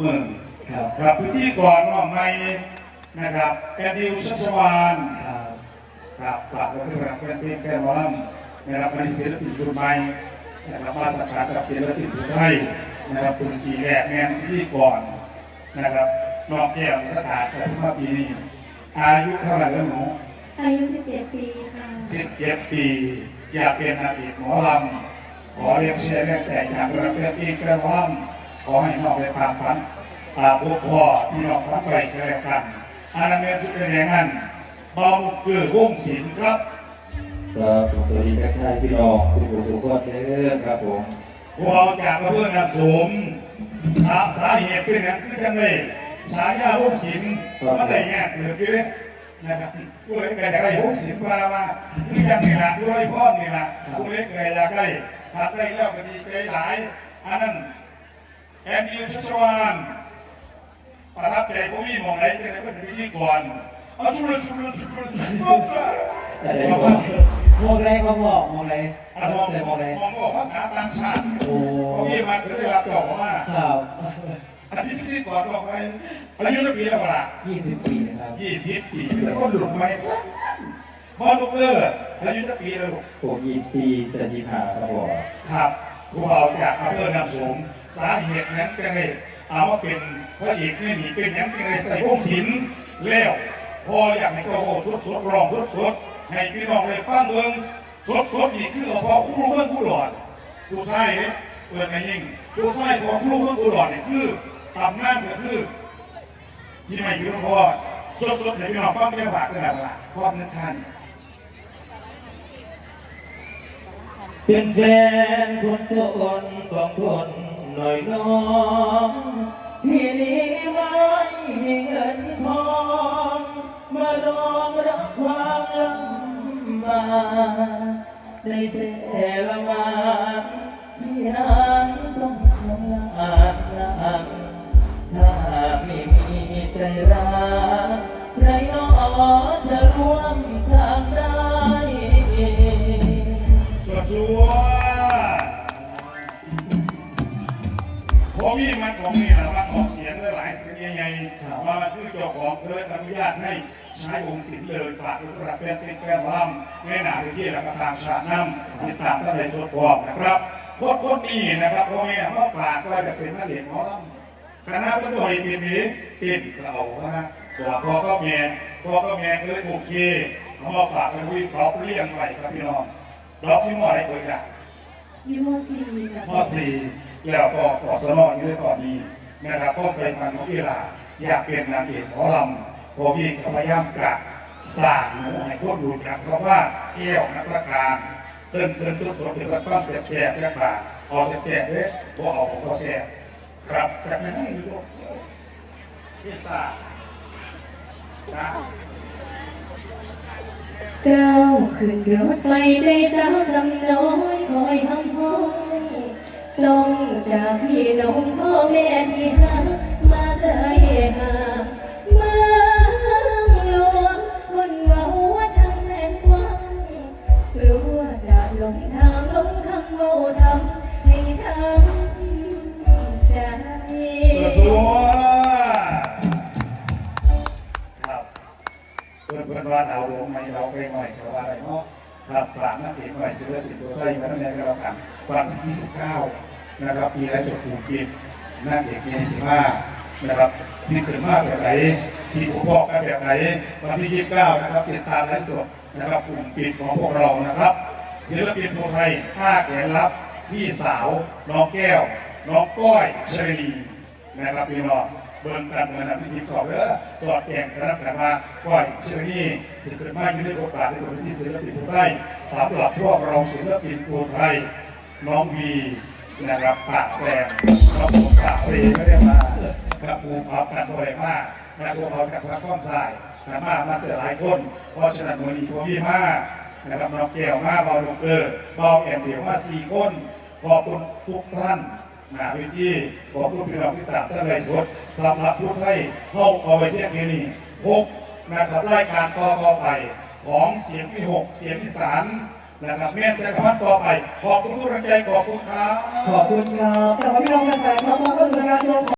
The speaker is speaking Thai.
น้องใหม่นะครับแอนดิวชัชวานครับครับฝากไว้ที่คณะแฟนเพลงแฟนหมอลำนะครับมาที่ศิลปินรุ่นใหม่นะครับมาสังกัดกับศิลปินผู้ไทยนะครับเป็นปีแรกแม่นพิธีก่อนนะครับนอกแก้วสถานแต่เพิ่งมาปีนี้อายุเท่าไหร่แล้วหนูอายุ 17 ปีค่ะสิบเจ็ดปี อยากเป็นนางเอกหมอลำขอเรียนเชียร์เรียกแต่อยากเป็นนักเพลงเพลงแฟนหมอลำ ขอให้น้องได้ตามฝันตามพวกพ่อที่น้องฝันไปก็แล้วกันอานาเมนสุดแรงนั้นเบาลูกเกือวงศิลป์ครับครับผมสวัสดีทักทายพี่น้องสุขุมสุขคนเด้อครับผมพวกเราจากกระเพื่อนน้ำสมสาสาเหตุเป็นอย่างคือจังเลยสายาพวกศิลป์มันได้แง่เกิดอยู่เลยนะครับผู้เล็กก็อยากได้พวกศิลป์มาละมาคือจังนี่ละด้วยพ่อนี่ละผู้เล็กก็อยากได้ถัดได้แล้วก็ดีใจหลายอันนั้น แอนดิวชัชวานประทับใจพวกพี่มองไหนจะได้เป็นพิธีกรเอาชุลชุลชุลชุลอะไรบอกบอว่ามองไรเขาบอกมองไรอันมองมองมองบอกภาษาต่างชาติโอ้พวกพี่มาก็ได้รับจอบมาครับอันนี้พิธีกรบอกไปอายุเท่าปีแล้วเปล่ายี่สิบปีครับยี่สิบปีแล้วก็หลุดไหมพอลูกเอออายุเท่าปีแล้วลูกผมยี่สิบสี่จะยี่ห้าครับผมครับ พวกเราจากอำเภอนำสมสาเหตุนั้นจังเลยเอาว่าเป็นพระเอกนี่หนีเป็นยังจังเลยใส่พวกศิลแล้วพออยากให้เจ้าโอ้สดสดรองสดสดให้พี่น้องเลยฟังเบิ่งสดสดนี่คือเอาพอครูเมืองผู้หลอดผู้ชายเนี่ยเปิดมายิ่งผู้ชายพอครูเมืองผู้หลอดนี่คือตำนานก็คือยี่ไม่ยืนพอสดสดๆในพี่น้องฟังแค่บากกันนะล่ะพร้อมนึกท่าน เป็นแฟนคนจนต้องทนหน่อยน้องพี่นี้ไม่มีเงินทองมารองรับความลำบากในแต่ละวันพี่นั้นต้องทำงานหนักถ้าไม่มีใจรักใครหนอจะร่วมทาง พอมีมาของนี่นะมาออกเสียงหลายๆเสียงใหญ่ๆมาคือเจ้าของเธออนุญาตให้ใช้องค์ศิลป์เลยฝากลูกระเป็นเป็นแก้วล่ำในหนาที่และก็ต่างชาตินำติดตามตั้งแต่สวดบอกนะครับพวกคนนี้นะครับพ่อแม่มาฝากว่าจะเป็นนักเรียนหมอลำคณะเป็นตัวเองปีนี้ปิดเรานะบอกพ่อก็แม่พ่อก็แม่ก็เลยโอเคเขามาฝากไว้วิเคราะห์เลี้ยงไว้ครับพี่น้องรอบที่มอได้คุยนะวิโมซีจากมอสี่ แล้วก็กอสนอยู่ในตอนนี้นะครับก็เคยฟังของกีฬาอยากเป็นนางเอกหมอลำพอพี่ก็พยายามกะสร้างหนูให้คนรู้จักคำว่าแก้วนักละการเติมเติมทุกสดเป็นฟังแสบๆแยกบาทออกแสบๆเลยบ่ออกบ่แสบครับจากนั้นให้ดูพิซซ่านะก้าวขึ้นรถไฟใจสาวสำน้อยคอยห้ำห้อง ลงจากพี่น้องพ่อแม่ที่หามาไกลห่างเมืองหลวงคนเว่าว่าช่างแสนกว้างรู้ว่าจะหลงทางหลงคำเว่าทำให้ช้ำใจ ตัวครับเพื่อนเพื่อนว่าเราลงไม่เราไปหน่อยแต่ว่าอะไรเนาะครับฝากนักเอกหน่อยศิลปินตัวไทยมาตั้งแต่ก็แล้วกันวันที่ 29 นะครับมีไลฟ์สดกลุ่มปิดนักเอกเจนสิมานะครับสิเกิดมาแบบไหนที่ผมบอกกันแบบไหนวันที่ 29 นะครับติดตามไลฟ์สดนะครับกลุ่มปิดของพวกเรานะครับศิลปินตัวไทยห้าแขนรับพี่สาวน้องแก้ว น้องก้อยเชอรีนะครับพี่น้องเบิ่งกันเมือนน้ำพิธีกรเด้อสอดแกงกันนับกันมาก้อยเชอรีสิเกิดมาอยู่ในบทบาทในบทที่ศิลปินตัวไทยสำหรับพวกเราศิลปินตัวไทยน้องวี นะครับปากแซมน้องผมปากเซไม่ได้มาครับภูพับกันบ่ได้มาและพวกเราจากพระก้อนทรายแต่มามาเสียหลายคนเพราะฉะนั้นมือนี้พวกพี่มานะครับน้องแก้วมาเบาลูกเออเบาแอนเดียวมาสี่คนขอบคุณทุกท่านนาวิธีขอบคุณพี่น้องที่ตามตั้งใจสดสำหรับผู้ให้เข้าเอาไว้เพียงแค่นี้หกนะครับรายการต่อไปของเสียงที่หกเสียงที่สาม นะครับแม่จะคำว่าต่อไป ขอบคุณทุกกำลังใจขอบคุณครับ ขอบคุณครับแต่ว่าพี่น้องแฟนๆครับมาก็สถานการณ์โชว์